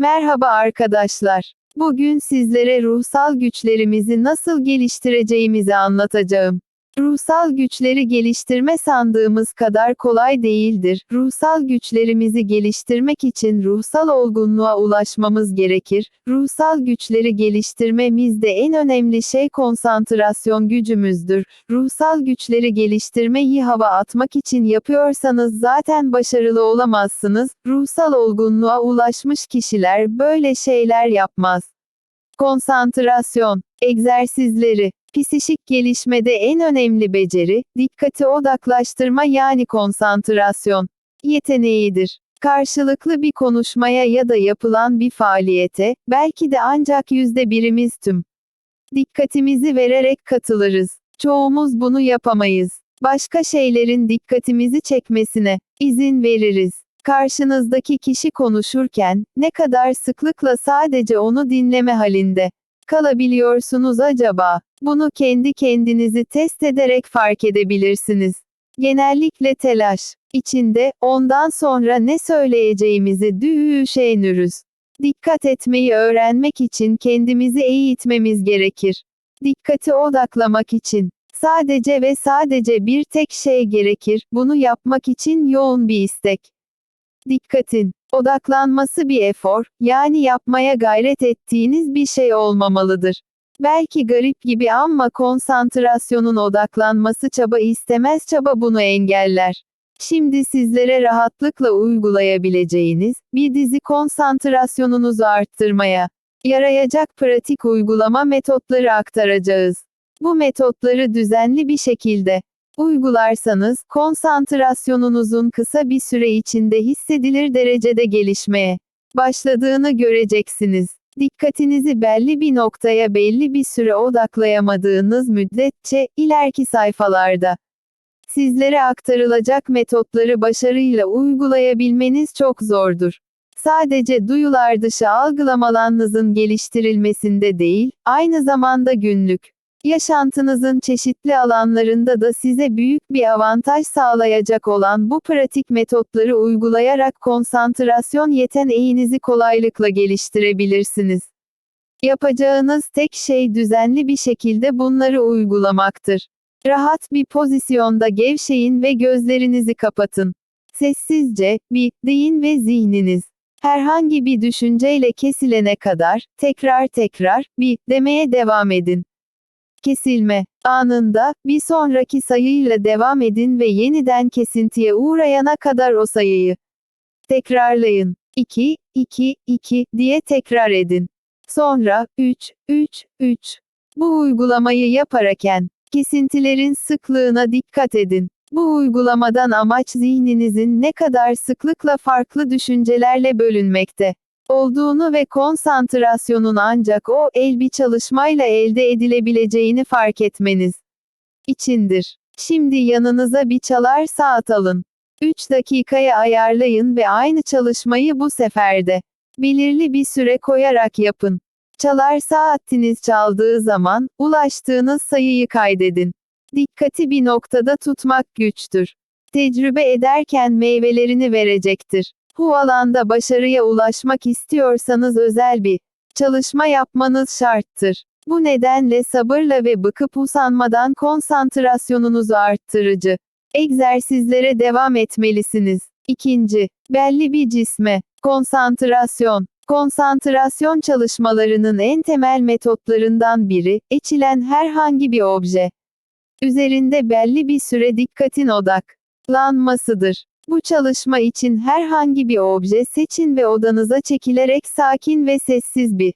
Merhaba arkadaşlar. Bugün sizlere ruhsal güçlerimizi nasıl geliştireceğimizi anlatacağım. Ruhsal güçleri geliştirme sandığımız kadar kolay değildir. Ruhsal güçlerimizi geliştirmek için ruhsal olgunluğa ulaşmamız gerekir. Ruhsal güçleri geliştirmemizde en önemli şey konsantrasyon gücümüzdür. Ruhsal güçleri geliştirmeyi hava atmak için yapıyorsanız zaten başarılı olamazsınız. Ruhsal olgunluğa ulaşmış kişiler böyle şeyler yapmaz. Konsantrasyon egzersizleri Psişik gelişmede en önemli beceri, dikkati odaklaştırma yani konsantrasyon yeteneğidir. Karşılıklı bir konuşmaya ya da yapılan bir faaliyete, belki de ancak yüzde birimiz tüm dikkatimizi vererek katılırız. Çoğumuz bunu yapamayız. Başka şeylerin dikkatimizi çekmesine izin veririz. Karşınızdaki kişi konuşurken, ne kadar sıklıkla sadece onu dinleme halinde kalabiliyorsunuz acaba? Bunu kendi kendinizi test ederek fark edebilirsiniz. Genellikle telaş içinde, ondan sonra ne söyleyeceğimizi düşünürüz. Dikkat etmeyi öğrenmek için kendimizi eğitmemiz gerekir. Dikkati odaklamak için sadece ve sadece bir tek şey gerekir. Bunu yapmak için yoğun bir istek. Dikkatin odaklanması bir efor, yani yapmaya gayret ettiğiniz bir şey olmamalıdır. Belki garip gibi ama konsantrasyonun odaklanması çaba istemez çaba bunu engeller. Şimdi sizlere rahatlıkla uygulayabileceğiniz bir dizi konsantrasyonunuzu arttırmaya yarayacak pratik uygulama metotları aktaracağız. Bu metotları düzenli bir şekilde uygularsanız konsantrasyonunuzun kısa bir süre içinde hissedilir derecede gelişmeye başladığını göreceksiniz. Dikkatinizi belli bir noktaya belli bir süre odaklayamadığınız müddetçe ileriki sayfalarda sizlere aktarılacak metotları başarıyla uygulayabilmeniz çok zordur. Sadece duyular dışı algılamalarınızın geliştirilmesinde değil, aynı zamanda günlük yaşantınızın çeşitli alanlarında da size büyük bir avantaj sağlayacak olan bu pratik metotları uygulayarak konsantrasyon yeteneğinizi kolaylıkla geliştirebilirsiniz. Yapacağınız tek şey düzenli bir şekilde bunları uygulamaktır. Rahat bir pozisyonda gevşeyin ve gözlerinizi kapatın. Sessizce, bir, deyin ve zihniniz. Herhangi bir düşünceyle kesilene kadar, tekrar tekrar, bir, demeye devam edin. Kesilme anında, bir sonraki sayıyla devam edin ve yeniden kesintiye uğrayana kadar o sayıyı tekrarlayın. 2, 2, 2 diye tekrar edin. Sonra, 3, 3, 3. Bu uygulamayı yaparken, kesintilerin sıklığına dikkat edin. Bu uygulamadan amaç zihninizin ne kadar sıklıkla farklı düşüncelerle bölünmekte olduğunu ve konsantrasyonun ancak o el bir çalışmayla elde edilebileceğini fark etmeniz içindir. Şimdi yanınıza bir çalar saat alın. 3 dakikaya ayarlayın ve aynı çalışmayı bu seferde belirli bir süre koyarak yapın. Çalar saatiniz çaldığı zaman, ulaştığınız sayıyı kaydedin. Dikkati bir noktada tutmak güçtür. Tecrübe ederken meyvelerini verecektir. Bu alanda başarıya ulaşmak istiyorsanız özel bir çalışma yapmanız şarttır. Bu nedenle sabırla ve bıkıp usanmadan konsantrasyonunuzu arttırıcı egzersizlere devam etmelisiniz. İkinci, belli bir cisme konsantrasyon Konsantrasyon çalışmalarının en temel metotlarından biri, içilen herhangi bir obje üzerinde belli bir süre dikkatin odaklanmasıdır. Bu çalışma için herhangi bir obje seçin ve odanıza çekilerek sakin ve sessiz bir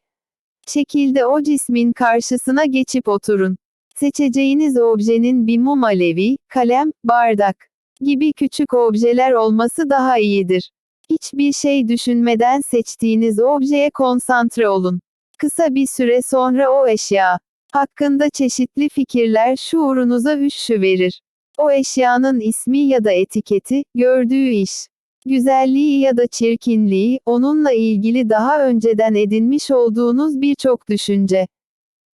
şekilde o cismin karşısına geçip oturun. Seçeceğiniz objenin bir mum alevi, kalem, bardak gibi küçük objeler olması daha iyidir. Hiçbir şey düşünmeden seçtiğiniz objeye konsantre olun. Kısa bir süre sonra o eşya hakkında çeşitli fikirler şuurunuza hüşşü verir. O eşyanın ismi ya da etiketi, gördüğü iş, güzelliği ya da çirkinliği, onunla ilgili daha önceden edinmiş olduğunuz birçok düşünce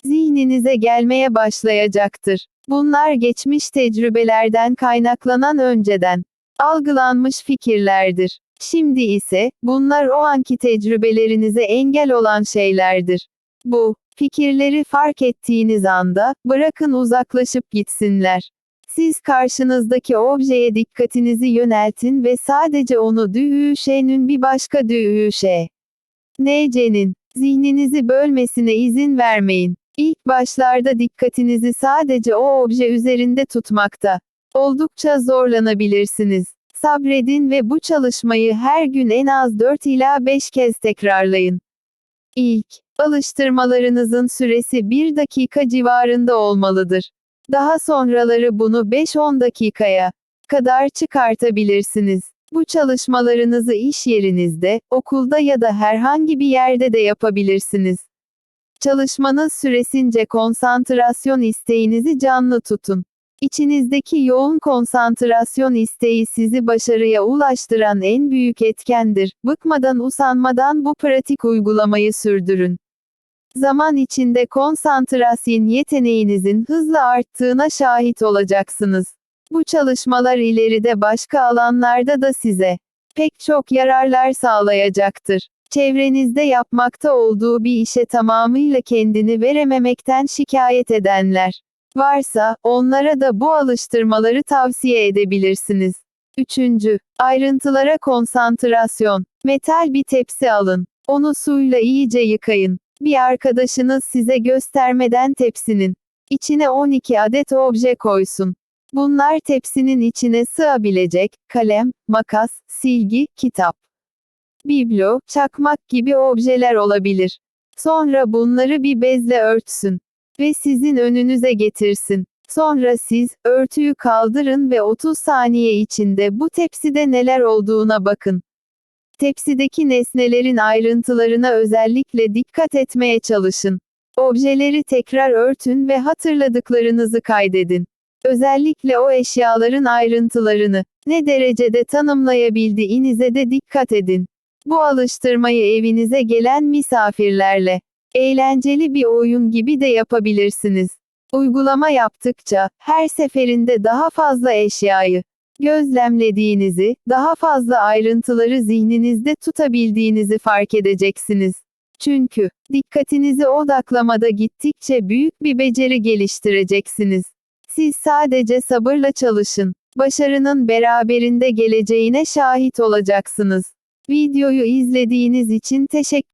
zihninize gelmeye başlayacaktır. Bunlar geçmiş tecrübelerden kaynaklanan önceden algılanmış fikirlerdir. Şimdi ise, bunlar o anki tecrübelerinize engel olan şeylerdir. Bu, fikirleri fark ettiğiniz anda, bırakın uzaklaşıp gitsinler. Siz karşınızdaki objeye dikkatinizi yöneltin ve sadece onu düğüşenin bir başka düğüşe. Necenin, zihninizi bölmesine izin vermeyin. İlk başlarda dikkatinizi sadece o obje üzerinde tutmakta. Oldukça zorlanabilirsiniz. Sabredin ve bu çalışmayı her gün en az 4 ila 5 kez tekrarlayın. İlk, alıştırmalarınızın süresi 1 dakika civarında olmalıdır. Daha sonraları bunu 5-10 dakikaya kadar çıkartabilirsiniz. Bu çalışmalarınızı iş yerinizde, okulda ya da herhangi bir yerde de yapabilirsiniz. Çalışmanız süresince konsantrasyon isteğinizi canlı tutun. İçinizdeki yoğun konsantrasyon isteği sizi başarıya ulaştıran en büyük etkendir. Bıkmadan usanmadan bu pratik uygulamayı sürdürün. Zaman içinde konsantrasyon yeteneğinizin hızla arttığına şahit olacaksınız. Bu çalışmalar ileride başka alanlarda da size pek çok yararlar sağlayacaktır. Çevrenizde yapmakta olduğu bir işe tamamıyla kendini verememekten şikayet edenler varsa, onlara da bu alıştırmaları tavsiye edebilirsiniz. Üçüncü, ayrıntılara konsantrasyon. Metal bir tepsi alın. Onu suyla iyice yıkayın. Bir arkadaşınız size göstermeden tepsinin içine 12 adet obje koysun. Bunlar tepsinin içine sığabilecek, kalem, makas, silgi, kitap, biblo, çakmak gibi objeler olabilir. Sonra bunları bir bezle örtsün ve sizin önünüze getirsin. Sonra siz, örtüyü kaldırın ve 30 saniye içinde bu tepside neler olduğuna bakın. Tepsideki nesnelerin ayrıntılarına özellikle dikkat etmeye çalışın. Objeleri tekrar örtün ve hatırladıklarınızı kaydedin. Özellikle o eşyaların ayrıntılarını, ne derecede tanımlayabildiğinize de dikkat edin. Bu alıştırmayı evinize gelen misafirlerle, eğlenceli bir oyun gibi de yapabilirsiniz. Uygulama yaptıkça, her seferinde daha fazla eşyayı, gözlemlediğinizi, daha fazla ayrıntıları zihninizde tutabildiğinizi fark edeceksiniz. Çünkü, dikkatinizi odaklamada gittikçe büyük bir beceri geliştireceksiniz. Siz sadece sabırla çalışın. Başarının beraberinde geleceğine şahit olacaksınız. Videoyu izlediğiniz için teşekkür